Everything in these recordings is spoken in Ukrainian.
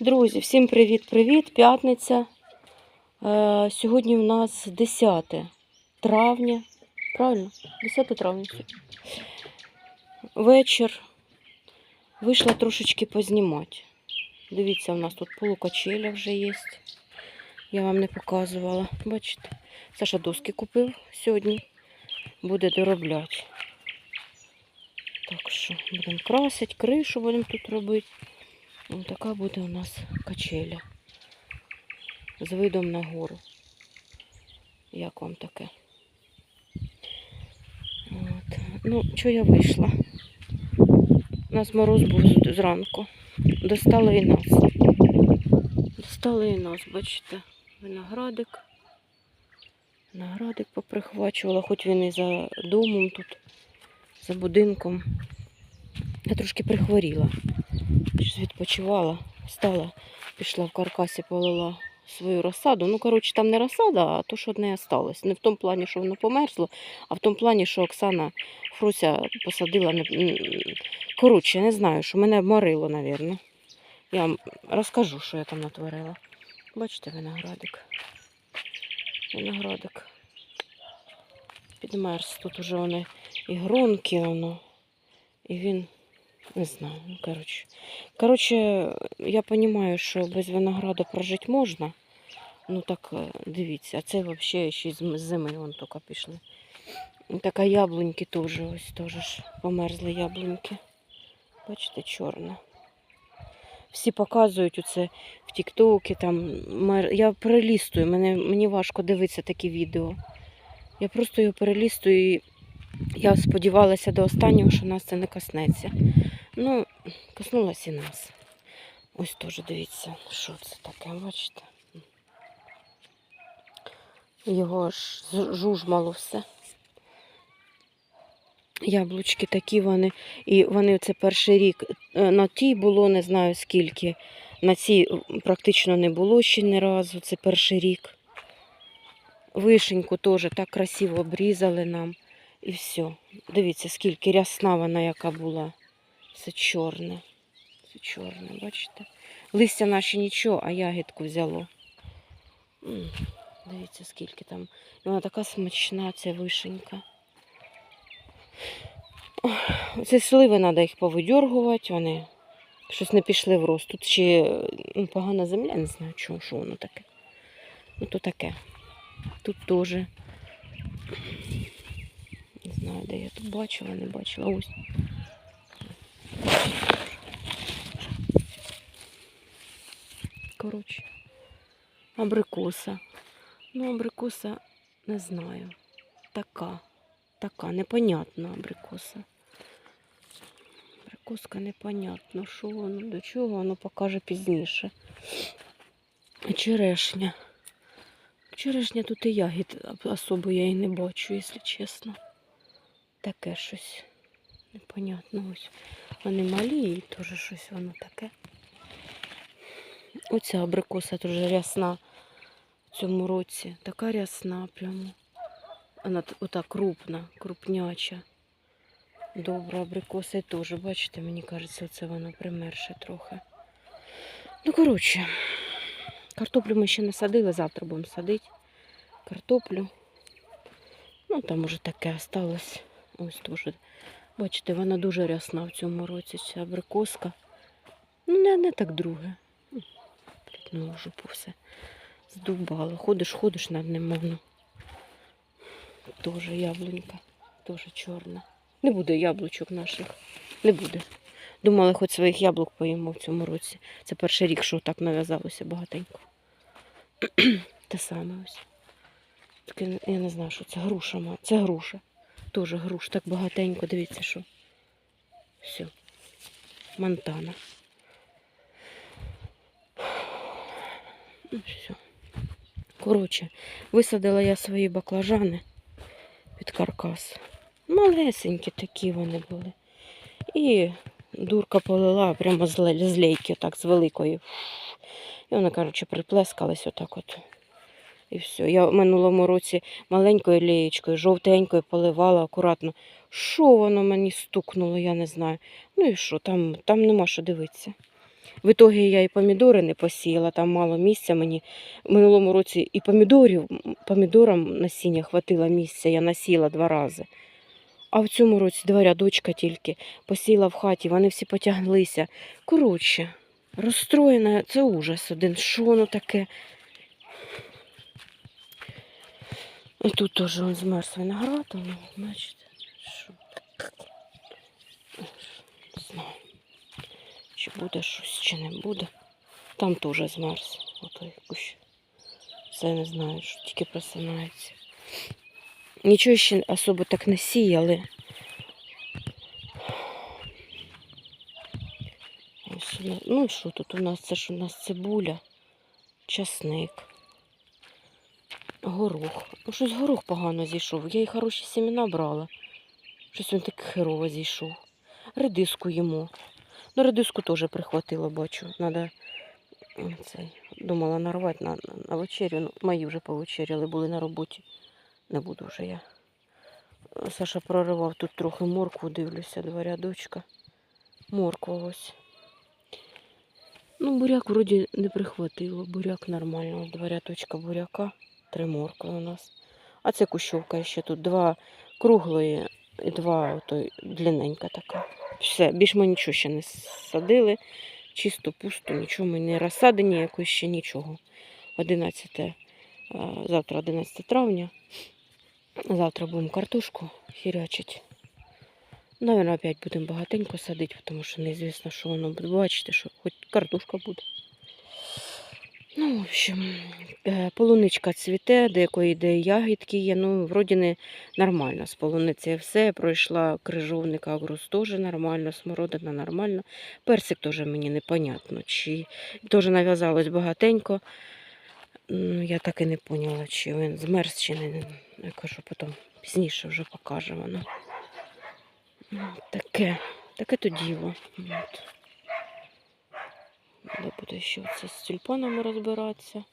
Друзі, всім привіт-привіт! П'ятниця. Е, сьогодні у нас 10 травня. Правильно? 10 травня. Вечір. Вийшла трошечки познімати. Дивіться, у нас тут полукачеля вже є. Я вам не показувала. Бачите? Саша доски купив сьогодні. Буде доробляти. Так що будемо красити, кришу будемо тут робити. Ось така буде у нас качеля. З видом на гору. Як вам таке? От. Ну, що я вийшла? У нас мороз був зранку. Достали і нас. Достали і нас, бачите, виноградик. Виноградик поприхвачувала, хоч він і за домом тут, за будинком. Я трошки прихворіла. Відпочивала, встала, пішла в каркасі, полила свою розсаду. Ну, коротше, там не розсада, а то, що одне осталось. Не в тому плані, що воно померзло, а в тому плані, що Оксана Фруся посадила. Не... Коротше, не знаю, що мене обморило, мабуть. Я вам розкажу, що я там натворила. Бачите, виноградик. Виноградик. Підмерз. Тут уже вони і гронки, воно. І він не знаю, ну, коротше. Коротше, я розумію, що без винограду прожити можна. Ну так е, дивіться, а це взагалі ще з зими вон тільки пішли. І Така яблуньки теж, ось теж померзли яблуньки. Бачите, чорна. Всі показують оце в Тіктокі, я перелістую, мене, мені важко дивитися такі відео. Я просто його перелістую і я сподівалася до останнього, що нас це не коснеться. Ну, коснулося і нас. Ось теж дивіться, що це таке, бачите? Його аж жужмало все. Яблучки такі вони. І вони це перший рік. Е, На тій було не знаю скільки. На цій практично не було ще ні разу. Це перший рік. Вишеньку теж так красиво обрізали нам. І все. Дивіться, скільки рясна вона яка була. Все чорне. Все чорне, бачите? Листя наші нічого, а ягідку взяло. Дивіться, скільки там. Вона така смачна, ця вишенька. Це сливи треба їх повидьоргувати, вони щось не пішли в рост. Тут ще ну, погана земля, не знаю, чому, що воно таке. Ну, то таке. Тут теж. Не знаю, де я тут бачила, не бачила. Ось. Коротше, абрикоса. Ну, абрикоса не знаю. Така, така, непонятна абрикоса. Абрикоска непонятно, що воно, до чого воно покаже пізніше. Черешня. Черешня тут і ягід особо я і не бачу, якщо чесно. Таке щось непонятно. Ось вони малі і теж щось воно таке. Оця абрикоса дуже рясна в цьому році. Така рясна прямо. Вона ота крупна, крупняча. Добра абрикоса і теж, бачите, мені кажеться, оце воно примерше трохи. Ну, коротше, картоплю ми ще не садили, завтра будемо садити. Картоплю. Ну, там уже таке осталось. Ось теж. Бачите, вона дуже рясна в цьому році, ця абрикоска. Ну, не, не так друге. М, Плітнуло жопу все. Здубало. Ходиш, ходиш над ним, воно. Тоже яблунька, теж чорна. Не буде яблучок наших. Не буде. Думали, хоч своїх яблук поїмо в цьому році. Це перший рік, що так нав'язалося багатенько. Те саме ось. Таке, я не знаю, що це груша. Це груша. Теж груш, так багатенько, дивіться, що. Все. Монтана. Ну, все. Коротше, висадила я свої баклажани під каркас. Малесенькі такі вони були. І дурка полила прямо з лейки, так, з великої. І вона, коротше, приплескалась отак от. І все. Я в минулому році маленькою лієчкою, жовтенькою поливала акуратно. Що воно мені стукнуло, я не знаю. Ну і що, там, там нема що дивитися. В ітогі я і помідори не посіяла, там мало місця мені. В минулому році і помідорів, помідорам насіння хватило місця, я насіяла два рази. А в цьому році два рядочка тільки посіяла в хаті, вони всі потяглися. Коротше, розстроєна, це ужас один. Що воно таке? І тут теж он змерз виноград, воно, бачите, що. Не знаю, чи буде щось, чи не буде. Там теж змерз. Отой кущ. Це не знаю, що тільки просинається. Нічого ще особо так не сіяли. Ось у Ну, що тут у нас? Це ж у нас цибуля, часник, горох. Ну, щось горох погано зійшов. Я і хороші семена брала. Щось він так херово зійшов. Редиску їмо. Ну, редиску теж прихватило, бачу. Надо цей. Думала нарвати на, на, на вечерю. Ну, мої вже повечеряли, були на роботі. Не буду вже я. Саша проривав тут трохи моркву, дивлюся, два рядочка. Морква ось. Ну, буряк вроді не прихватило. Буряк нормально. Два рядочка буряка, три моркви у нас. А це кущовка ще тут. Два круглої і два ото длинненька така. Все, більш ми нічого ще не садили. Чисто пусто, нічого ми не розсади ніякої ще нічого. 11, е, завтра 11 травня. Завтра будемо картошку хірячити. Наверное, опять будемо багатенько садити, тому що неізвісно, що воно буде. Бачите, що хоч картошка буде. Ну, в общем, е, полуничка цвіте, деякої де ягідки є. Ну, вроді не нормально. З полуниці все. Пройшла крижовника агрус теж нормально, смородина нормально. Персик теж мені непонятно. Чи теж нав'язалось багатенько. Ну, я так і не поняла, чи він змерз, чи не. Я кажу, потім пізніше вже покаже воно. Ну, Таке, таке то діло. От. Треба буде ще це з тюльпанами розбиратися.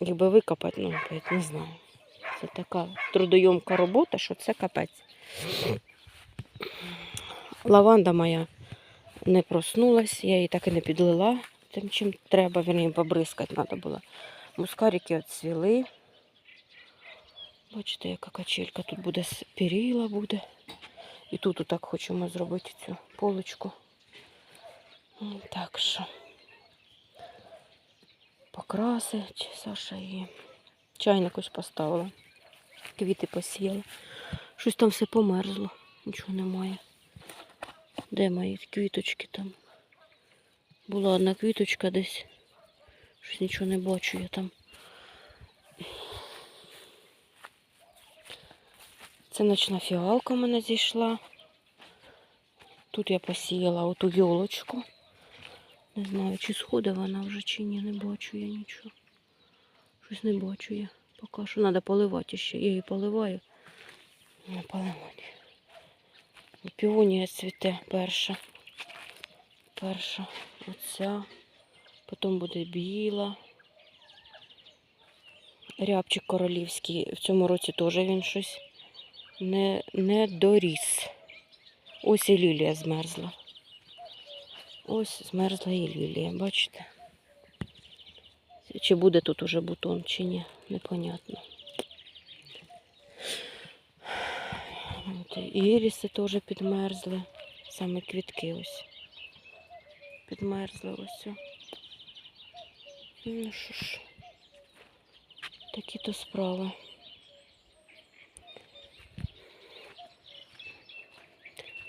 Якби викопати, ну, не знаю. Це така трудойомка робота, що це капець. Лаванда моя не проснулась, я її так і не підлила тим, чим треба, вірні, побризкати треба було. Мускарики відцвіли. Бачите, яка качелька. Тут буде перила буде. І тут отак хочемо зробити цю полочку. Так що покрасить Саша її. Чайник ось поставила. Квіти посіяла. Щось там все померзло. Нічого немає. Де мої квіточки там? Була одна квіточка десь. Щось нічого не бачу я там. Це ночна фіалка в мене зійшла. Тут я посіяла оту йолочку. Не знаю, чи сходить вона вже чи ні, не бачу я нічого. Щось не бачу я. Поки що треба поливати ще. Я її поливаю. Не поливати. Піонія цвіте перша. Перша. Оця. Потім буде біла. Рябчик королівський. В цьому році теж він щось не, не доріс. Ось і лілія змерзла. Ось змерзла і бачите? Чи буде тут уже бутон, чи ні, непонятно. Іріси теж підмерзли. Саме квітки ось. Підмерзли ось. Ну що ж, такі то справи.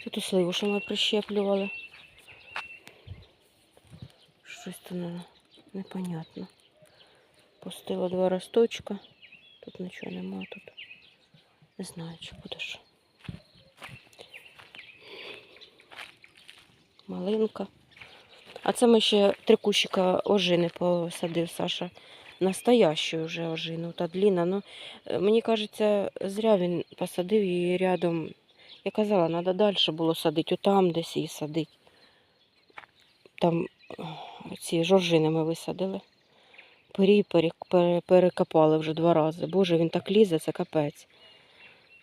Тут у сливу, що ми прищеплювали. Щось то не, непонятно. Пустила два росточка. Тут нічого нема, тут не знаю, чи буде. Малинка. А це ми ще три кущика ожини посадив Саша. Настоящу вже ожину, та длінна. Ну, е, мені кажеться, зря він посадив її рядом. Я казала, треба далі було садити, отам десь її садити. Там ці жоржини ми висадили. Пере- перекопали вже два рази. Боже, він так лізе, це капець.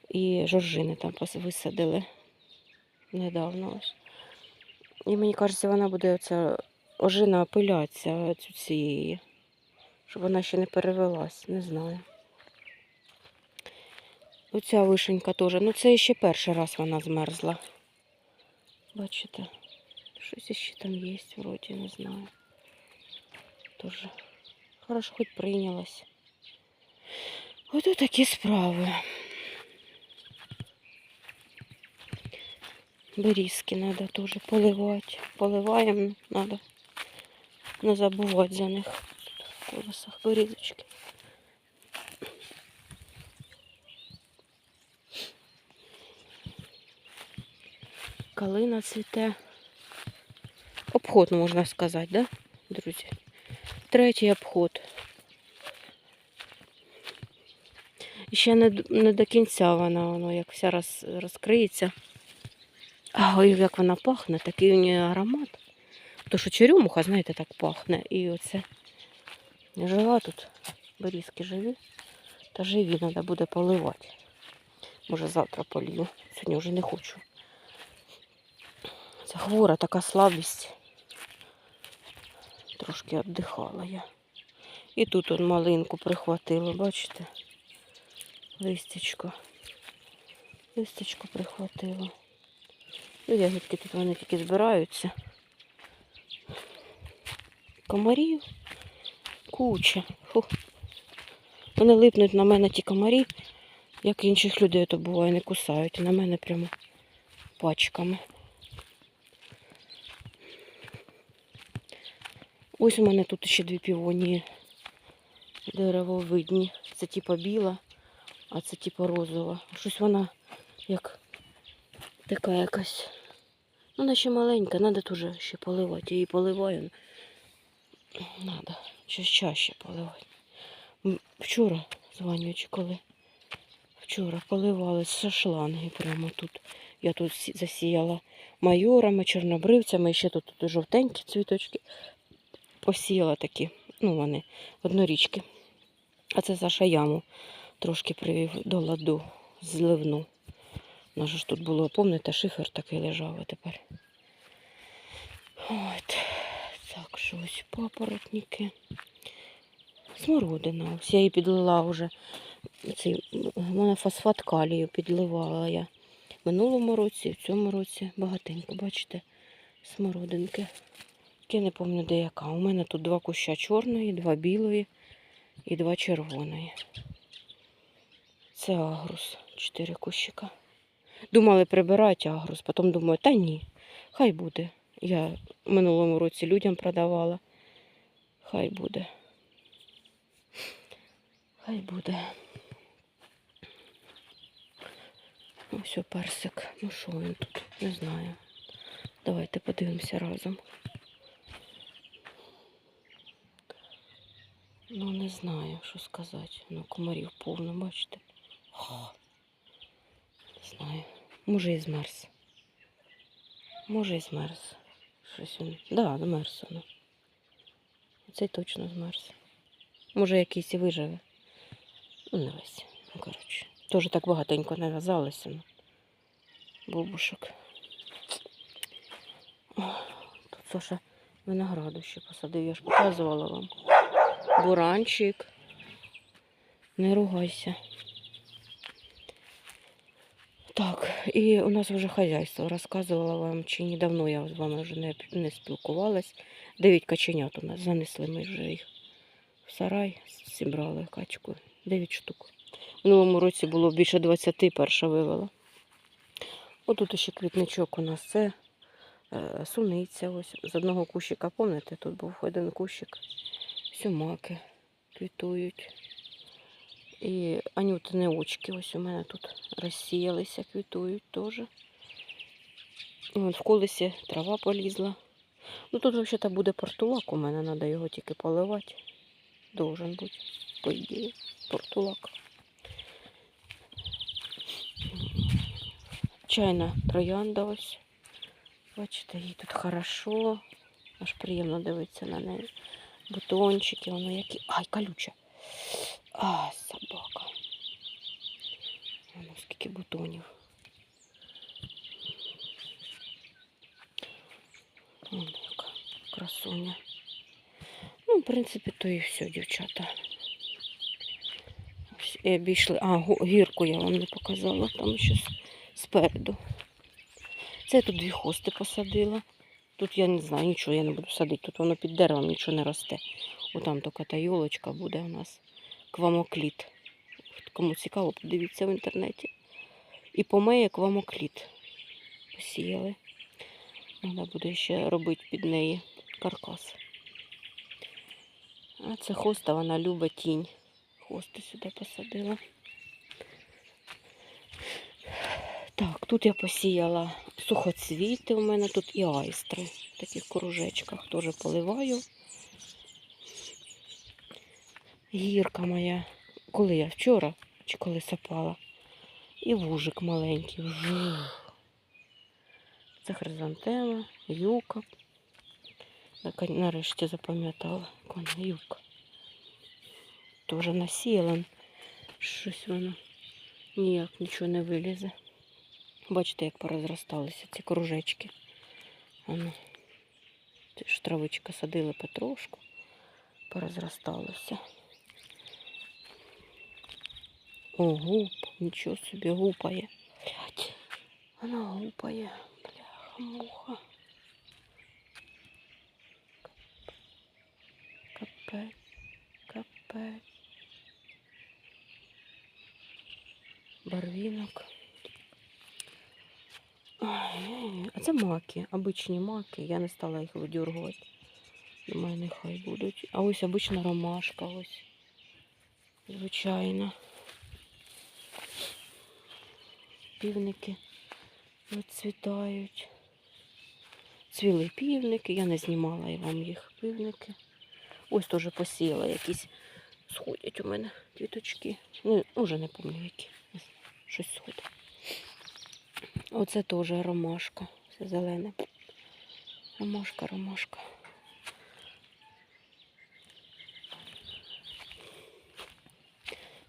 І жоржини там висадили недавно ось. І мені кажеться, вона буде оця ожина опилятися цієї. Щоб вона ще не перевелась, не знаю. Оця вишенька теж. Ну це ще перший раз вона змерзла. Бачите? Щось ще там є, вроді, не знаю. Тоже. Хорошо, хоч прийнялась. Ото такі справи. Берізки треба теж поливати. Поливаємо, треба не забувати за них. В колесах берізочки. Калина цвіте. Обход, можна сказати, да, друзі? Третій обход. Ще не, не до кінця вона, воно як вся роз, розкриється. А ой, як вона пахне, такий у неї аромат. То що черемуха, знаєте, так пахне. І оце жива тут, берізки живі. Та живі, треба буде поливати. Може завтра полью. Сьогодні вже не хочу. Це хвора така слабість. Трошки віддихала я. І тут он малинку прихватила, бачите? Листячко. Листячко прихватила. Ну, ягідки тут вони тільки збираються. Комарів куча. Фу. Вони липнуть на мене ті комарі, як інших людей то буває, не кусають. На мене прямо пачками. Ось у мене тут ще дві півонії деревовидні. Це типа біла, а це типа розова. Щось вона як така якась. Вона ще маленька, треба теж ще поливати. Її поливаю. Надо щось чаще поливати. Вчора, званюючи коли. Вчора поливали з шланги прямо тут. Я тут засіяла майорами, чорнобривцями, ще тут, тут жовтенькі цвіточки. Посіяла такі, ну вони однорічки. А це Саша яму трошки привів до ладу, зливну. У нас ж тут було, пам'ятаєте, шифер такий лежав а тепер. От. Так, що ось папоротники. Смородина. Ось я її підлила вже. Цей монофосфат калію підливала я. В минулому році, в цьому році багатенько, бачите, смородинки. Я не пам'ятаю, де яка. У мене тут два куща чорної, два білої і два червоної. Це агрус, чотири кущика. Думали прибирати агрус, потім думаю, та ні, хай буде. Я в минулому році людям продавала. Хай буде. Хай буде. Ось персик. Ну що він тут? Не знаю. Давайте подивимося разом. Ну, не знаю, що сказати. Ну, комарів повно, бачите. О, не знаю. Може і змерз. Може і змерз. Щось він. Да, змерз воно. Цей точно змерз. Може якийсь і виживе. Ну, не весь. Ну, коротше. Теж так багатенько нав'язалося. Ну. Бубушок. Тут Саша винограду ще посадив, я ж показувала вам. Буранчик. Не ругайся. Так, і у нас вже хазяйство. Розказувала вам, чи недавно я з вами вже не, не спілкувалась. Дев'ять каченят у нас занесли ми вже їх в сарай, зібрали качку. Дев'ять штук. В минулому році було більше 20, перша вивела. Отут ще квітничок у нас це е, суниця. Ось з одного кущика, пам'ятаєте, тут був один кущик. Сюмаки квітують. І анютини очки ось у мене тут розсіялися, квітують теж. І вон в колесі трава полізла. Ну тут взагалі буде портулак у мене, треба його тільки поливати. Должен бути, по ідеї, портулак. Чайна троянда ось. Бачите, їй тут хорошо. Аж приємно дивитися на неї. Бутончики, воно які. Ай, колюче. А, собака. Воно скільки бутонів. красуня. Ну, в принципі, то і все, дівчата. Ось, І обійшли. А, гірку я вам не показала, там ще спереду. Це я тут дві хости посадила. Тут я не знаю, нічого я не буду садити. Тут воно під деревом нічого не росте. Отам така та йолочка буде у нас. Квамокліт. Кому цікаво, подивіться в інтернеті. І помеє квамокліт. Посіяли. Треба буде ще робити під неї каркас. А це хоста, вона любить тінь. Хости сюди посадила. Так, тут я посіяла сухоцвіти у мене тут і айстри. В таких кружечках теж поливаю. Гірка моя. Коли я вчора чи коли сапала. І вужик маленький. Це хризантема, юка. Нарешті запам'ятала. юка. Теж насіяла. Щось воно ніяк нічого не вилізе. Бачите, як порозросталися ці кружечки. Воно. Це ж травичка садили потрошку, порозросталося. О, гуп, нічого собі гупає. Блять, вона гупає. Бляха, муха. Капець, капець. Барвінок. А це маки, обичні маки. Я не стала їх видюргувати. Думаю, нехай будуть. А ось обична ромашка, ось. Звичайно. Півники відцвітають. Цвіли півники, я не знімала я вам їх півники. Ось теж посіяла якісь сходять у мене квіточки. Ну, вже не пам'ятаю які. Щось сходить. Оце теж ромашка. Все зелене. Ромашка, ромашка.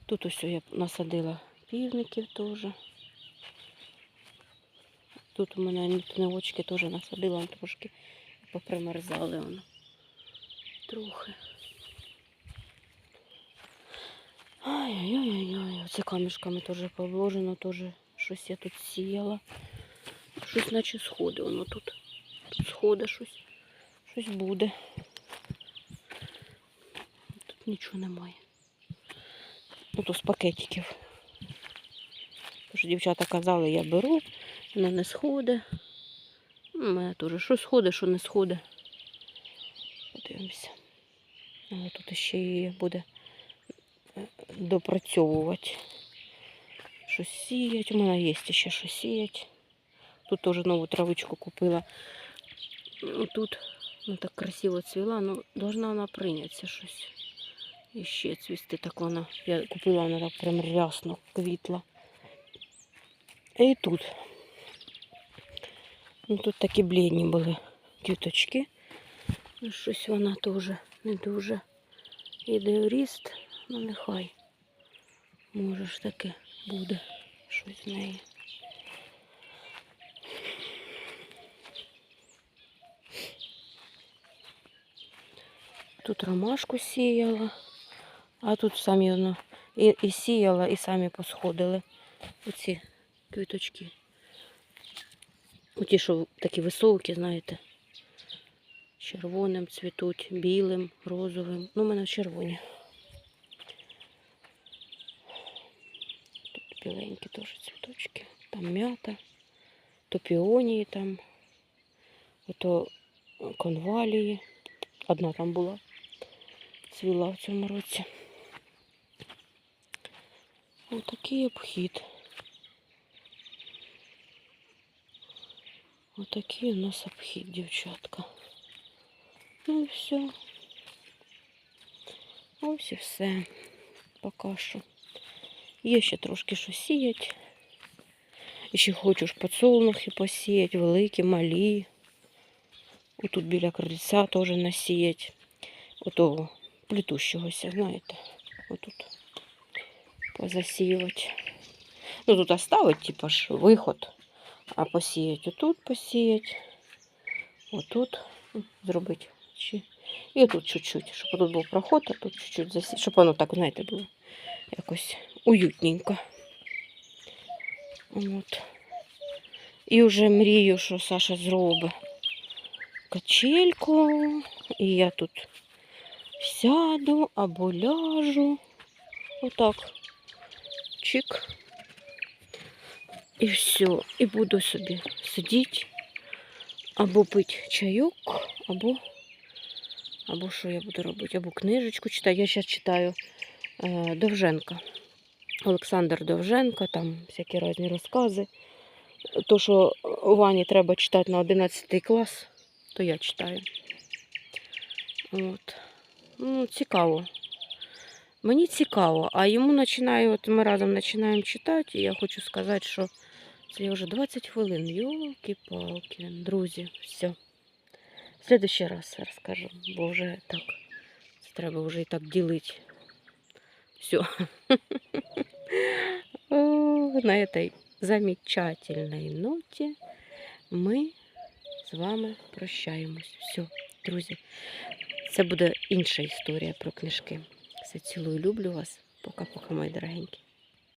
Тут ось я насадила півників теж. Тут у мене нитневочки теж насадила, трошки попримерзали воно. Трохи. Ай-яй-яй-яй. Оце камішками теж положено, теж щось я тут сіяла. Щось наче сходи воно тут. Тут сходи щось. Щось буде. Тут нічого немає. Ну, то з пакетиків. Тож дівчата казали, я беру, воно не сходить. У мене теж що сходить, що не сходить. Подивимося. Але тут ще її буде е, допрацьовувати. Щось сіять. У мене є ще що сіять. Тут теж нову травичку купила. Тут ну, так красиво цвіла, ну должна вона прийнятися щось. І ще цвісти так вона. Я купила, вона так прям рясно квітла. І тут. Ну, тут такі блідні були квіточки. Щось вона теж не дуже йде в ріст, ну нехай. Може ж таке буде щось з неї. Тут ромашку сіяла, а тут самі воно і, і сіяла, і самі посходили оці квіточки. Оті, що такі високі, знаєте, червоним цвітуть, білим, розовим. Ну, у мене червоні. Тут біленькі теж цвіточки. Там м'ята, то піонії там, ото конвалії. Одна там була, цвіла в цьому році. Отакий обхід. Отакий у нас обхід, дівчатка. Ну і все. Ось і все. Поки що. Є ще трошки що сіять. І ще хочу ж подсолнухи посіять, великі, малі. Отут біля крильця теж насіять. Отого плетущогося, знаєте. Отут позасіювати. Ну тут оставить, типа ж виход. А посіять отут посіять. Отут зробити І тут чуть-чуть, щоб тут був проход, а тут чуть-чуть засі... щоб воно так, знаєте, було якось уютненько. От. І вже мрію, що Саша зробить качельку. І я тут сяду або ляжу. Отак. Чик. І все. І буду собі сидіти. Або пити чайок, або, або що я буду робити, або книжечку читати. Я зараз читаю Довженка. Олександр Довженко, там всякі різні розкази. То, що Вані треба читати на 11 клас, то я читаю. От. Ну, цікаво. Мені цікаво, а йому починаю, от ми разом починаємо читати, і я хочу сказати, що це вже 20 хвилин. Йолки-палки, друзі, все. В следующий раз розкажу, бо вже так. Це треба вже і так ділити. Все. На этой замечательной ноте ми з вами прощаємось. Все, друзі. Це буде інша історія про книжки. Все цілую, люблю вас. Пока-пока, мої дорогенькі.